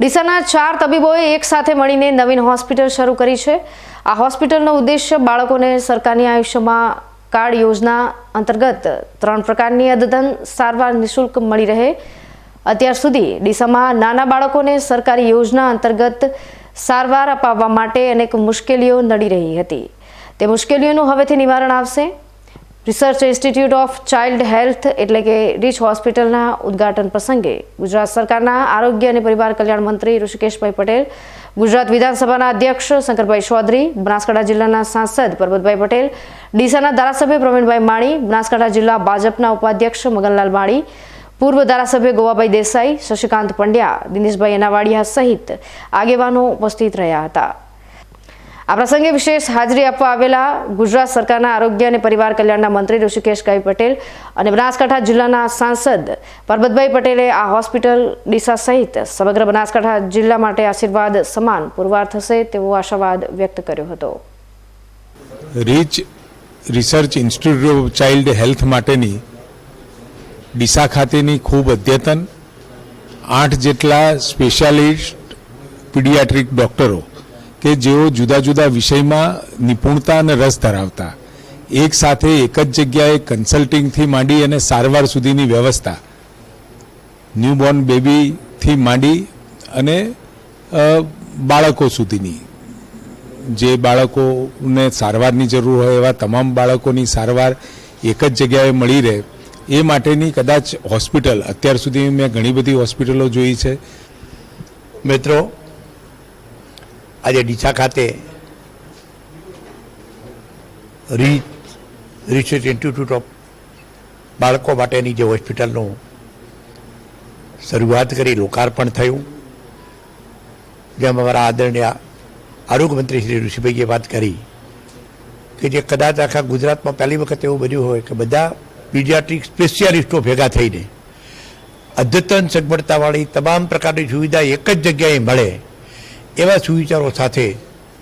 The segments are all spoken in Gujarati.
ડીસાના ચાર તબીબોએ એક સાથે મળીને નવીન હોસ્પિટલ શરૂ કરી છે. આ હોસ્પિટલનો ઉદ્દેશ્ય બાળકોને સરકારની આયુષ્યમાં કાર્ડ યોજના અંતર્ગત ત્રણ પ્રકારની અદ્યતન સારવાર નિઃશુલ્ક મળી રહે. અત્યાર સુધી ડીસામાં નાના બાળકોને સરકારી યોજના અંતર્ગત સારવાર અપાવવા માટે અનેક મુશ્કેલીઓ નડી રહી હતી. તે મુશ્કેલીઓનું હવેથી નિવારણ આવશે. Research institute of child health એટલે કે રીચ હોસ્પિટલના ઉદ્ઘાટન પ્રસંગે ગુજરાત સરકારના આરોગ્ય અને પરિવાર કલ્યાણ મંત્રી ઋષિકેશભાઈ પટેલ, ગુજરાત વિધાનસભાના અધ્યક્ષ શંકરભાઈ ચૌધરી, બનાસકાંઠા જિલ્લાના સાંસદ પરબતભાઈ પટેલ, ડીસાના ધારાસભ્ય પ્રવીણભાઈ માળી, બનાસકાંઠા જિલ્લા ભાજપના ઉપાધ્યક્ષ મગનલાલ માળી, પૂર્વ ધારાસભ્ય ગોવાભાઈ દેસાઈ, શશિકાંત પંડ્યા, દિનેશભાઈ અનાવાડિયા સહિત આગેવાનો ઉપસ્થિત રહ્યા હતા. આ પ્રસંગે વિશેષ હાજરી આપવા આવેલા ગુજરાત સરકારના આરોગ્ય અને પરિવાર કલ્યાણના મંત્રી ઋષિકેશભાઈ પટેલ અને બનાસકાંઠા જિલ્લાના સાંસદ પરબતભાઈ પટેલે આ હોસ્પિટલ ડીસા સહિત સમગ્ર બનાસકાંઠા જિલ્લા માટે આશીર્વાદ સમાન પુરવાર થશે તેવો આશાવાદ વ્યક્ત કર્યો હતો. Reach research institute of child health માટેની ડીસા ખાતેની ખૂબ અદ્યતન આઠ જેટલા સ્પેશિયાલિસ્ટ પીડિયાટ્રિક ડૉક્ટરો કે જેઓ જુદા જુદા વિષયમાં નિપુણતા અને રસ ધરાવતા. એક સાથે એક જ જગ્યાએ કન્સલ્ટિંગથી માંડી અને સારવાર સુધીની વ્યવસ્થા. ન્યૂબોર્ન બેબીથી માંડી અને બાળકો સુધીની. જે બાળકોને સારવારની જરૂર હોય એવા તમામ બાળકોની સારવાર એક જ જગ્યાએ મળી રહે. એ માટેની કદાચ હોસ્પિટલ, અત્યાર સુધી મેં ઘણી બધી હોસ્પિટલો જોઈ છે. મિત્રો આજે ડીસા ખાતે રી રિસર્ચ ઇન્સ્ટિટ્યૂટ ઓફ બાળકો માટેની જે હોસ્પિટલનું શરૂઆત કરી, લોકાર્પણ થયું. જેમ અમારા આદરણીય આરોગ્યમંત્રી શ્રી ઋષિભાઈએ વાત કરી કે જે કદાચ આખા ગુજરાતમાં પહેલી વખત એવું બન્યું હોય કે બધા પીડિયાટ્રિક સ્પેશિયાલિસ્ટો ભેગા થઈને અદ્યતન સગવડતાવાળી તમામ પ્રકારની સુવિધા એક જ જગ્યાએ મળે એવા સુવિચારો સાથે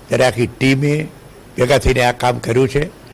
ત્યારે આખી ટીમે ભેગા થઈને આ કામ કર્યું છે.